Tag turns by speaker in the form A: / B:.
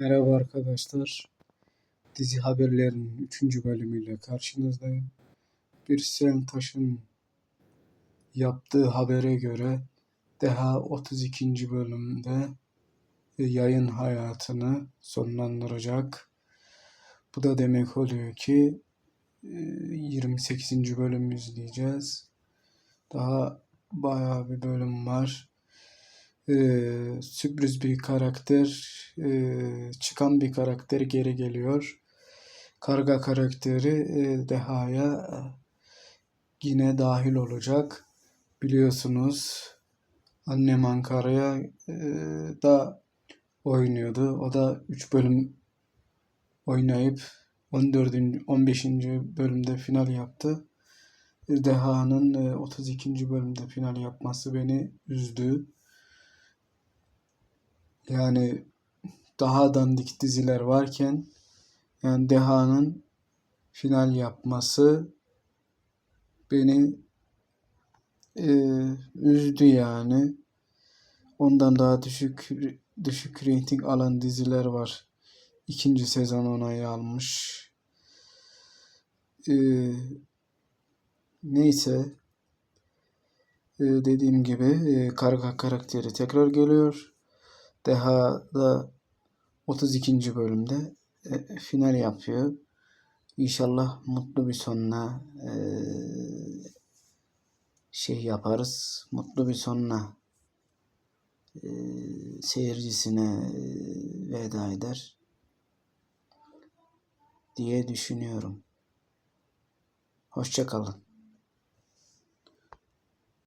A: Merhaba arkadaşlar. Dizi haberlerinin 3. bölümüyle karşınızdayım. Bir Sen Taş'ın yaptığı habere göre Deha 32. bölümde yayın hayatını sonlandıracak. Bu da demek oluyor ki e, 28. bölüm izleyeceğiz. Daha bayağı bir bölüm var. Ee, sürpriz bir karakter, ee, çıkan bir karakter geri geliyor. Karga karakteri e, Deha'ya yine dahil olacak. Biliyorsunuz annem Ankara'ya e, da oynuyordu. O da 3 bölüm oynayıp 14. 15. bölümde final yaptı. Deha'nın e, 32. bölümde final yapması beni üzdü. Yani daha dandik diziler varken yani Deha'nın final yapması beni e, üzdü yani. Ondan daha düşük düşük reyting alan diziler var. İkinci sezon onayı almış. E, neyse e, dediğim gibi e, karga karakteri tekrar geliyor. Deha da 32. bölümde e, final yapıyor. İnşallah mutlu bir sonuna e, şey yaparız. Mutlu bir sonuna e, seyircisine e, veda eder diye düşünüyorum. Hoşçakalın.